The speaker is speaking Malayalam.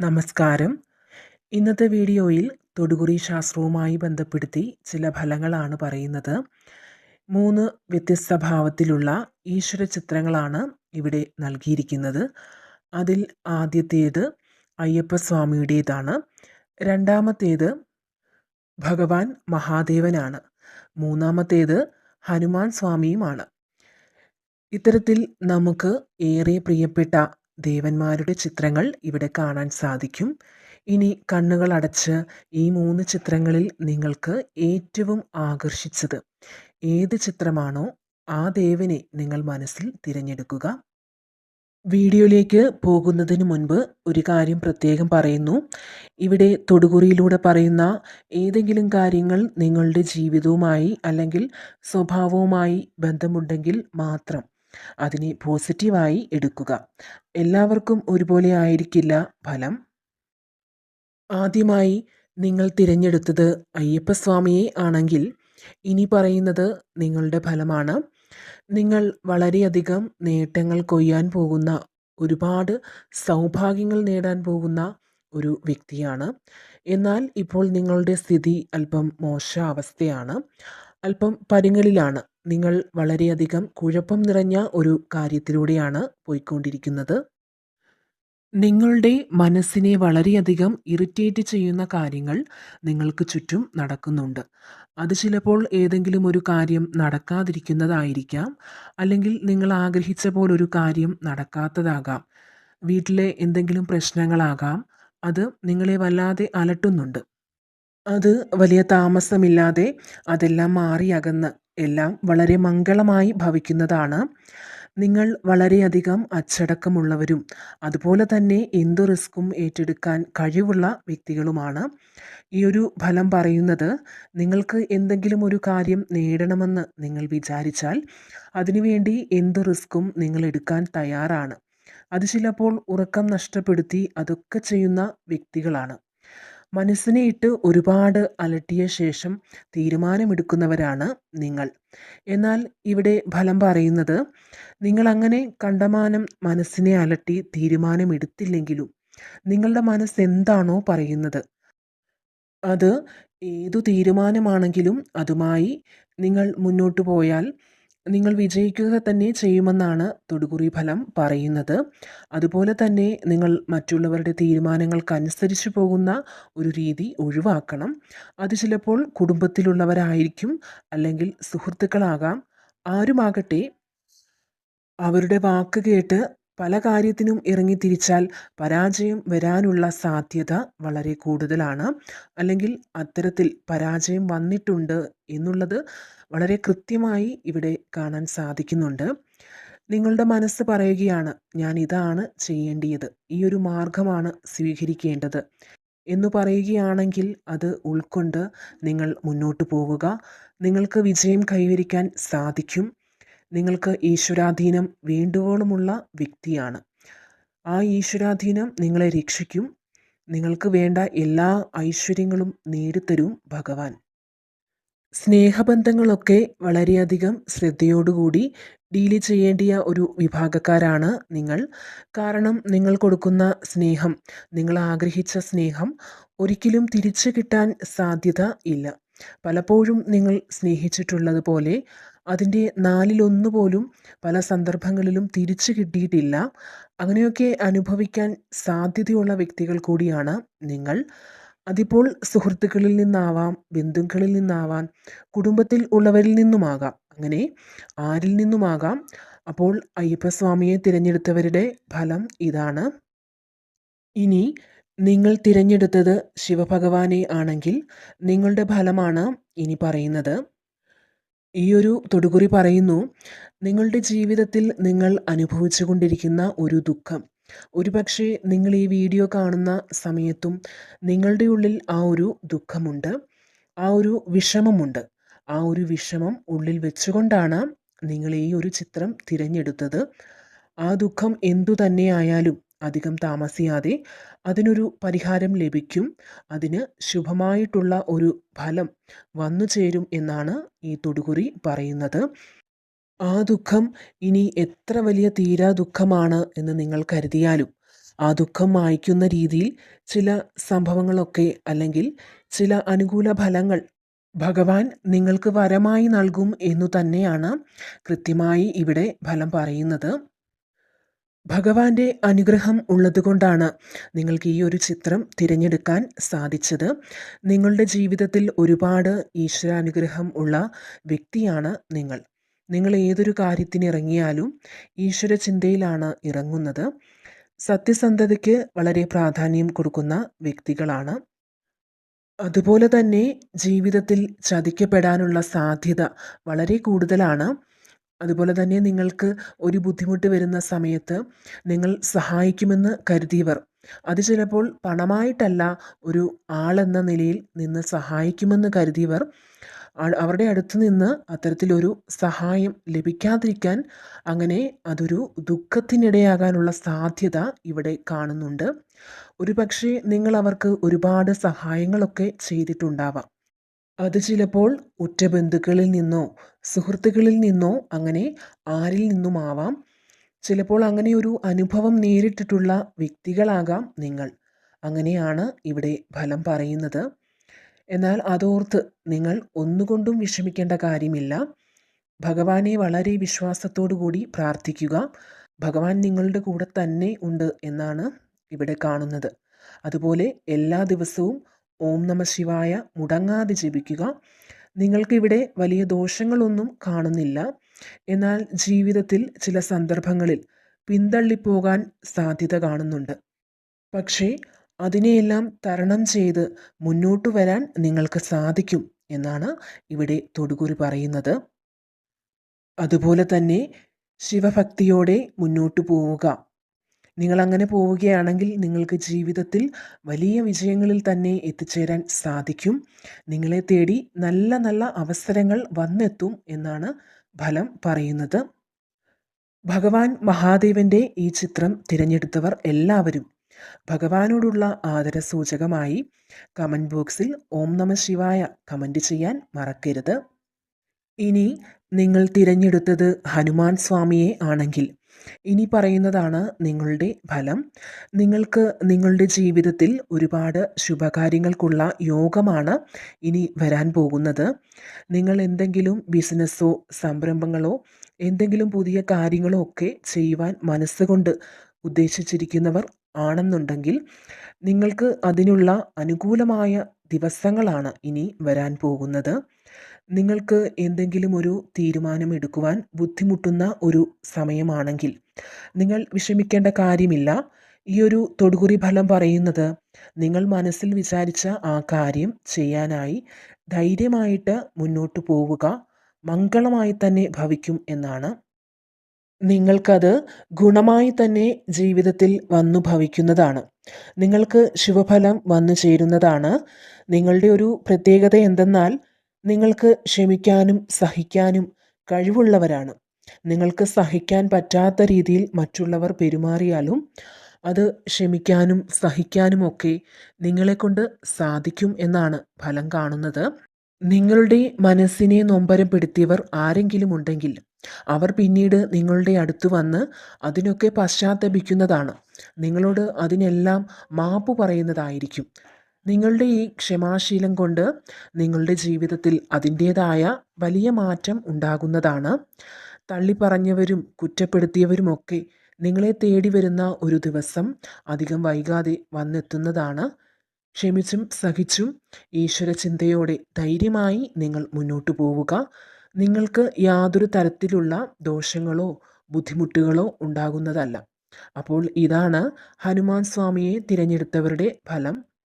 നമസ്കാരം. ഇന്നത്തെ വീഡിയോയിൽ തൊടുകുറി ശാസ്ത്രവുമായി ബന്ധപ്പെടുത്തി ചില ഫലങ്ങളാണ് പറയുന്നത്. മൂന്ന് വ്യത്യസ്ത ഭാവത്തിലുള്ള ഈശ്വര ചിത്രങ്ങളാണ് ഇവിടെ നൽകിയിരിക്കുന്നത്. അതിൽ ആദ്യത്തേത് അയ്യപ്പസ്വാമിയുടേതാണ്. രണ്ടാമത്തേത് ഭഗവാൻ മഹാദേവനാണ്. മൂന്നാമത്തേത് ഹനുമാൻ സ്വാമിയുമാണ്. ഇത്തരത്തിൽ നമുക്ക് ഏറെ പ്രിയപ്പെട്ട ദേവന്മാരുടെ ചിത്രങ്ങൾ ഇവിടെ കാണാൻ സാധിക്കും. ഇനി കണ്ണുകൾ അടച്ച് ഈ മൂന്ന് ചിത്രങ്ങളിൽ നിങ്ങൾക്ക് ഏറ്റവും ആകർഷിച്ചത് ഏത് ചിത്രമാണോ ആ ദേവനെ നിങ്ങൾ മനസ്സിൽ തിരഞ്ഞെടുക്കുക. വീഡിയോയിലേക്ക് പോകുന്നതിന് മുൻപ് ഒരു കാര്യം പ്രത്യേകം പറയുന്നു. ഇവിടെ തൊടുകുറിയിലൂടെ പറയുന്ന ഏതെങ്കിലും കാര്യങ്ങൾ നിങ്ങളുടെ ജീവിതവുമായി അല്ലെങ്കിൽ സ്വഭാവവുമായി ബന്ധമുണ്ടെങ്കിൽ മാത്രം അതിനെ പോസിറ്റീവായി എടുക്കുക. എല്ലാവർക്കും ഒരുപോലെ ആയിരിക്കില്ല ഫലം? ആദ്യമായി നിങ്ങൾ തിരഞ്ഞെടുത്തത് അയ്യപ്പസ്വാമിയെ ആണെങ്കിൽ ഇനി പറയുന്നത് നിങ്ങളുടെ ഫലമാണ്. നിങ്ങൾ വളരെയധികം നേട്ടങ്ങൾ കൊയ്യാൻ പോകുന്ന ഒരുപാട് സൗഭാഗ്യങ്ങൾ നേടാൻ പോകുന്ന ഒരു വ്യക്തിയാണ്. എന്നാൽ ഇപ്പോൾ നിങ്ങളുടെ സ്ഥിതി അല്പം മോശ അവസ്ഥയാണ് അല്പം പരുങ്ങലിലാണ്. നിങ്ങൾ വളരെയധികം കുഴപ്പം നിറഞ്ഞ ഒരു കാര്യത്തിലൂടെയാണ് പോയിക്കൊണ്ടിരിക്കുന്നത്. നിങ്ങളുടെ മനസ്സിനെ വളരെയധികം ഇറിറ്റേറ്റ് ചെയ്യുന്ന കാര്യങ്ങൾ നിങ്ങൾക്ക് ചുറ്റും നടക്കുന്നുണ്ട്. അത് ചിലപ്പോൾ ഏതെങ്കിലും ഒരു കാര്യം നടക്കാതിരിക്കുന്നതായിരിക്കാം അല്ലെങ്കിൽ നിങ്ങൾ ആഗ്രഹിച്ച പോലൊരു കാര്യം നടക്കാത്തതാകാം. വീട്ടിലെ എന്തെങ്കിലും പ്രശ്നങ്ങളാകാം അത് നിങ്ങളെ വല്ലാതെ അലട്ടുന്നുണ്ട്. അത് വലിയ താമസമില്ലാതെ അതെല്ലാം മാറി അകന്ന് എല്ലാം വളരെ മംഗളമായി ഭവിക്കുന്നതാണ്. നിങ്ങൾ വളരെയധികം അച്ചടക്കമുള്ളവരും അതുപോലെ തന്നെ എന്തു റിസ്ക്കും ഏറ്റെടുക്കാൻ കഴിവുള്ള വ്യക്തികളുമാണ്. ഈ ഒരു ഫലം പറയുന്നത് നിങ്ങൾക്ക് എന്തെങ്കിലും ഒരു കാര്യം നേടണമെന്ന് നിങ്ങൾ വിചാരിച്ചാൽ അതിനുവേണ്ടി എന്ത് റിസ്ക്കും നിങ്ങൾ എടുക്കാൻ തയ്യാറാണ്. അത് ചിലപ്പോൾ ഉറക്കം നഷ്ടപ്പെടുത്തി അതൊക്കെ ചെയ്യുന്ന വ്യക്തികളാണ്. മനസ്സിനെ ഇട്ട് ഒരുപാട് അലട്ടിയ ശേഷം തീരുമാനമെടുക്കുന്നവരാണ് നിങ്ങൾ. എന്നാൽ ഇവിടെ ഫലം പറയുന്നത് നിങ്ങൾ അങ്ങനെ കണ്ടമാനം മനസ്സിനെ അലട്ടി തീരുമാനമെടുത്തില്ലെങ്കിലും നിങ്ങളുടെ മനസ്സ് എന്താണോ പറയുന്നത് അത് ഏതു തീരുമാനമാണെങ്കിലും അതുമായി നിങ്ങൾ മുന്നോട്ട് പോയാൽ നിങ്ങൾ വിജയിക്കുക തന്നെ ചെയ്യുമെന്നാണ് തൊടുകുറി ഫലം പറയുന്നത്. അതുപോലെ തന്നെ നിങ്ങൾ മറ്റുള്ളവരുടെ തീരുമാനങ്ങൾക്കനുസരിച്ച് പോകുന്ന ഒരു രീതി ഒഴിവാക്കണം. അത് ചിലപ്പോൾ കുടുംബത്തിലുള്ളവരായിരിക്കും അല്ലെങ്കിൽ സുഹൃത്തുക്കളാകാം. ആരുമാകട്ടെ അവരുടെ വാക്ക് കേട്ട് പല കാര്യത്തിനും ഇറങ്ങി തിരിച്ചാൽ പരാജയം വരാനുള്ള സാധ്യത വളരെ കൂടുതലാണ്. അല്ലെങ്കിൽ അത്തരത്തിൽ പരാജയം വന്നിട്ടുണ്ട് എന്നുള്ളത് വളരെ കൃത്യമായി ഇവിടെ കാണാൻ സാധിക്കുന്നുണ്ട്. നിങ്ങളുടെ മനസ്സ് പറയുകയാണ് ഞാൻ ഇതാണ് ചെയ്യേണ്ടിയത്. ഈ ഒരു മാർഗമാണ് സ്വീകരിക്കേണ്ടത്. എന്ന് പറയുകയാണെങ്കിൽ അത് ഉൾക്കൊണ്ട് നിങ്ങൾ മുന്നോട്ട് പോവുക. നിങ്ങൾക്ക് വിജയം കൈവരിക്കാൻ സാധിക്കും. നിങ്ങൾക്ക് ഈശ്വരാധീനം വേണ്ടുവോളമുള്ള വ്യക്തിയാണ്. ആ ഈശ്വരാധീനം നിങ്ങളെ രക്ഷിക്കും. നിങ്ങൾക്ക് വേണ്ട എല്ലാ ഐശ്വര്യങ്ങളും നേടിത്തരും ഭഗവാൻ. സ്നേഹബന്ധങ്ങളൊക്കെ വളരെയധികം ശ്രദ്ധയോടുകൂടി ഡീൽ ചെയ്യേണ്ടിയ ഒരു വിഭാഗക്കാരാണ് നിങ്ങൾ. കാരണം നിങ്ങൾ കൊടുക്കുന്ന സ്നേഹം നിങ്ങൾ ആഗ്രഹിച്ച സ്നേഹം ഒരിക്കലും തിരിച്ചു കിട്ടാൻ സാധ്യത ഇല്ല. പലപ്പോഴും നിങ്ങൾ സ്നേഹിച്ചിട്ടുള്ളതുപോലെ അതിന്റെ നാലിലൊന്ന് പോലും പല സന്ദർഭങ്ങളിലും തിരിച്ചു കിട്ടിയിട്ടില്ല. അങ്ങനെയൊക്കെ അനുഭവിക്കാൻ സാധ്യതയുള്ള വ്യക്തികൾ കൂടിയാണ് നിങ്ങൾ. അതിപ്പോൾ സുഹൃത്തുക്കളിൽ നിന്നാവാം ബന്ധുക്കളിൽ നിന്നാവാം കുടുംബത്തിൽ ഉള്ളവരിൽ നിന്നുമാകാം. അങ്ങനെ ആരിൽ നിന്നുമാകാം? അപ്പോൾ അയ്യപ്പസ്വാമിയെ തിരഞ്ഞെടുത്തവരുടെ ഫലം ഇതാണ്. ഇനി നിങ്ങൾ തിരഞ്ഞെടുത്തത് ശിവഭഗവാനെ ആണെങ്കിൽ നിങ്ങളുടെ ഫലമാണ് ഇനി പറയുന്നത്. ഈ ഒരു തൊടുകുറി പറയുന്നു നിങ്ങളുടെ ജീവിതത്തിൽ നിങ്ങൾ അനുഭവിച്ചു കൊണ്ടിരിക്കുന്ന ഒരു ദുഃഖം ഒരുപക്ഷെ നിങ്ങൾ ഈ വീഡിയോ കാണുന്ന സമയത്തും നിങ്ങളുടെ ഉള്ളിൽ ആ ഒരു ദുഃഖമുണ്ട് ആ ഒരു വിഷമമുണ്ട്. ആ ഒരു വിഷമം ഉള്ളിൽ വെച്ചുകൊണ്ടാണ് നിങ്ങൾ ഈ ഒരു ചിത്രം തിരഞ്ഞെടുത്തത്. ആ ദുഃഖം എന്തു തന്നെയായാലും അധികം താമസിയാതെ അതിനൊരു പരിഹാരം ലഭിക്കും. അതിന് ശുഭമായിട്ടുള്ള ഒരു ഫലം വന്നു ചേരും എന്നാണ് ഈ തൊടുകുറി പറയുന്നത്. ആ ദുഃഖം ഇനി എത്ര വലിയ തീരാ ദുഃഖമാണ് എന്ന് നിങ്ങൾ കരുതിയാലും ആ ദുഃഖം മായ്ക്കുന്ന രീതിയിൽ ചില സംഭവങ്ങളൊക്കെ അല്ലെങ്കിൽ ചില അനുകൂല ഫലങ്ങൾ ഭഗവാൻ നിങ്ങൾക്ക് വരമായി നൽകും എന്നു തന്നെയാണ് കൃത്യമായി ഇവിടെ ഫലം പറയുന്നത്. ഭഗവാന്റെ അനുഗ്രഹം ഉള്ളതുകൊണ്ടാണ് നിങ്ങൾക്ക് ഈ ഒരു ചിത്രം തിരഞ്ഞെടുക്കാൻ സാധിച്ചത്. നിങ്ങളുടെ ജീവിതത്തിൽ ഒരുപാട് ഈശ്വരാനുഗ്രഹം ഉള്ള വ്യക്തിയാണ് നിങ്ങൾ. നിങ്ങൾ ഏതൊരു കാര്യത്തിന് ഇറങ്ങിയാലും ഈശ്വര ചിന്തയിലാണ് ഇറങ്ങുന്നത്. സത്യസന്ധതയ്ക്ക് വളരെ പ്രാധാന്യം കൊടുക്കുന്ന വ്യക്തികളാണ്. അതുപോലെ തന്നെ ജീവിതത്തിൽ ചതിക്കപ്പെടാനുള്ള സാധ്യത വളരെ കൂടുതലാണ്. അതുപോലെ തന്നെ നിങ്ങൾക്ക് ഒരു ബുദ്ധിമുട്ട് വരുന്ന സമയത്ത് നിങ്ങൾ സഹായിക്കുമെന്ന് കരുതിയവർ അത് ചിലപ്പോൾ പണമായിട്ടല്ല ഒരു ആളെന്ന നിലയിൽ നിന്ന് സഹായിക്കുമെന്ന് കരുതിയവർ അവരുടെ അടുത്ത് നിന്ന് അത്തരത്തിലൊരു സഹായം ലഭിക്കാതിരിക്കാൻ അങ്ങനെ അതൊരു ദുഃഖത്തിനിടയാകാനുള്ള സാധ്യത ഇവിടെ കാണുന്നുണ്ട്. ഒരു പക്ഷേ നിങ്ങൾ അവർക്ക് ഒരുപാട് സഹായങ്ങളൊക്കെ ചെയ്തിട്ടുണ്ടാവാം. അത് ചിലപ്പോൾ ഉറ്റ ബന്ധുക്കളിൽ നിന്നോ സുഹൃത്തുക്കളിൽ നിന്നോ അങ്ങനെ ആരിൽ നിന്നുമാവാം. ചിലപ്പോൾ അങ്ങനെ ഒരു അനുഭവം നേരിട്ടിട്ടുള്ള വ്യക്തികളാകാം നിങ്ങൾ. അങ്ങനെയാണ് ഇവിടെ ഫലം പറയുന്നത്. എന്നാൽ അതോർത്ത് നിങ്ങൾ ഒന്നുകൊണ്ടും വിഷമിക്കേണ്ട കാര്യമില്ല. ഭഗവാനെ വളരെ കൂടി പ്രാർത്ഥിക്കുക. ഭഗവാൻ നിങ്ങളുടെ കൂടെ തന്നെ ഉണ്ട് എന്നാണ് ഇവിടെ കാണുന്നത്. അതുപോലെ എല്ലാ ദിവസവും ഓം നമ ശിവായ മുടങ്ങാതെ ജപിക്കുക. നിങ്ങൾക്കിവിടെ വലിയ ദോഷങ്ങളൊന്നും കാണുന്നില്ല. എന്നാൽ ജീവിതത്തിൽ ചില സന്ദർഭങ്ങളിൽ പിന്തള്ളിപ്പോകാൻ സാധ്യത കാണുന്നുണ്ട്. പക്ഷേ അതിനെയെല്ലാം തരണം ചെയ്ത് മുന്നോട്ട് വരാൻ നിങ്ങൾക്ക് സാധിക്കും എന്നാണ് ഇവിടെ തൊടുകുറി പറയുന്നത്. അതുപോലെ തന്നെ ശിവഭക്തിയോടെ മുന്നോട്ട് പോവുക. നിങ്ങൾ അങ്ങനെ പോവുകയാണെങ്കിൽ നിങ്ങൾക്ക് ജീവിതത്തിൽ വലിയ വിജയങ്ങളിൽ തന്നെ എത്തിച്ചേരാൻ സാധിക്കും. നിങ്ങളെ തേടി നല്ല നല്ല അവസരങ്ങൾ വന്നെത്തും എന്നാണ് ഫലം പറയുന്നത്. ഭഗവാൻ മഹാദേവന്റെ ഈ ചിത്രം തിരഞ്ഞെടുത്തവർ എല്ലാവരും ഭഗവാനോടുള്ള ആദരസൂചകമായി കമന്റ് ബോക്സിൽ ഓം നമ ശിവായ കമന്റ് ചെയ്യാൻ മറക്കരുത്. ഇനി നിങ്ങൾ തിരഞ്ഞെടുത്തത് ഹനുമാൻ സ്വാമിയെ ആണെങ്കിൽ ഇനി പറയുന്നതാണ് നിങ്ങളുടെ ഫലം. നിങ്ങൾക്ക് നിങ്ങളുടെ ജീവിതത്തിൽ ഒരുപാട് ശുഭകാര്യങ്ങൾക്കുള്ള യോഗമാണ് ഇനി വരാൻ പോകുന്നത്. നിങ്ങൾ എന്തെങ്കിലും ബിസിനസ്സോ സംരംഭങ്ങളോ എന്തെങ്കിലും പുതിയ കാര്യങ്ങളോ ഒക്കെ ചെയ്യുവാൻ മനസ്സുകൊണ്ട് ഉദ്ദേശിച്ചിരിക്കുന്നവർ ആണെന്നുണ്ടെങ്കിൽ നിങ്ങൾക്ക് അതിനുള്ള അനുകൂലമായ ദിവസങ്ങളാണ് ഇനി വരാൻ പോകുന്നത്. നിങ്ങൾക്ക് എന്തെങ്കിലും ഒരു തീരുമാനം എടുക്കുവാൻ ബുദ്ധിമുട്ടുന്ന ഒരു സമയമാണെങ്കിൽ നിങ്ങൾ വിഷമിക്കേണ്ട കാര്യമില്ല. ഈ ഒരു തൊടുകുറി ഫലം പറയുന്നത് നിങ്ങൾ മനസ്സിൽ വിചാരിച്ച ആ കാര്യം ചെയ്യാനായി ധൈര്യമായിട്ട് മുന്നോട്ട് പോവുക. മംഗളമായി തന്നെ ഭവിക്കും എന്നാണ്. നിങ്ങൾക്കത് ഗുണമായി തന്നെ ജീവിതത്തിൽ വന്നു ഭവിക്കുന്നതാണ്. നിങ്ങൾക്ക് ശുഭഫലം വന്നു ചേരുന്നതാണ്. നിങ്ങളുടെ ഒരു പ്രത്യേകത എന്തെന്നാൽ നിങ്ങൾക്ക് ക്ഷമിക്കാനും സഹിക്കാനും കഴിവുള്ളവരാണ്. നിങ്ങൾക്ക് സഹിക്കാൻ പറ്റാത്ത രീതിയിൽ മറ്റുള്ളവർ പെരുമാറിയാലും അത് ക്ഷമിക്കാനും സഹിക്കാനുമൊക്കെ നിങ്ങളെക്കൊണ്ട് സാധിക്കും എന്നാണ് ഫലം കാണുന്നത്. നിങ്ങളുടെ മനസ്സിനെ നൊമ്പരപ്പെടുത്തിയവർ ആരെങ്കിലും ഉണ്ടെങ്കിൽ അവർ പിന്നീട് നിങ്ങളുടെ അടുത്ത് വന്ന് അതിനൊക്കെ പശ്ചാത്തപിക്കുന്നതാണ്. നിങ്ങളോട് അതിനെല്ലാം മാപ്പ് പറയുന്നതായിരിക്കും. നിങ്ങളുടെ ഈ ക്ഷമാശീലം കൊണ്ട് നിങ്ങളുടെ ജീവിതത്തിൽ അതിന്റേതായ വലിയ മാറ്റം ഉണ്ടാകുന്നതാണ്. തള്ളിപ്പറഞ്ഞവരും കുറ്റപ്പെടുത്തിയവരുമൊക്കെ നിങ്ങളെ തേടി വരുന്ന ഒരു ദിവസം അധികം വൈകാതെ വന്നെത്തുന്നതാണ്. ക്ഷമിച്ചും സഹിച്ചും ഈശ്വര ചിന്തയോടെ ധൈര്യമായി നിങ്ങൾ മുന്നോട്ട് പോവുക. നിങ്ങൾക്ക് യാതൊരു തരത്തിലുള്ള ദോഷങ്ങളോ ബുദ്ധിമുട്ടുകളോ ഉണ്ടാകുന്നതല്ല. അപ്പോൾ ഇതാണ് ഹനുമാൻ സ്വാമിയെ തിരഞ്ഞെടുത്തവരുടെ ഫലം.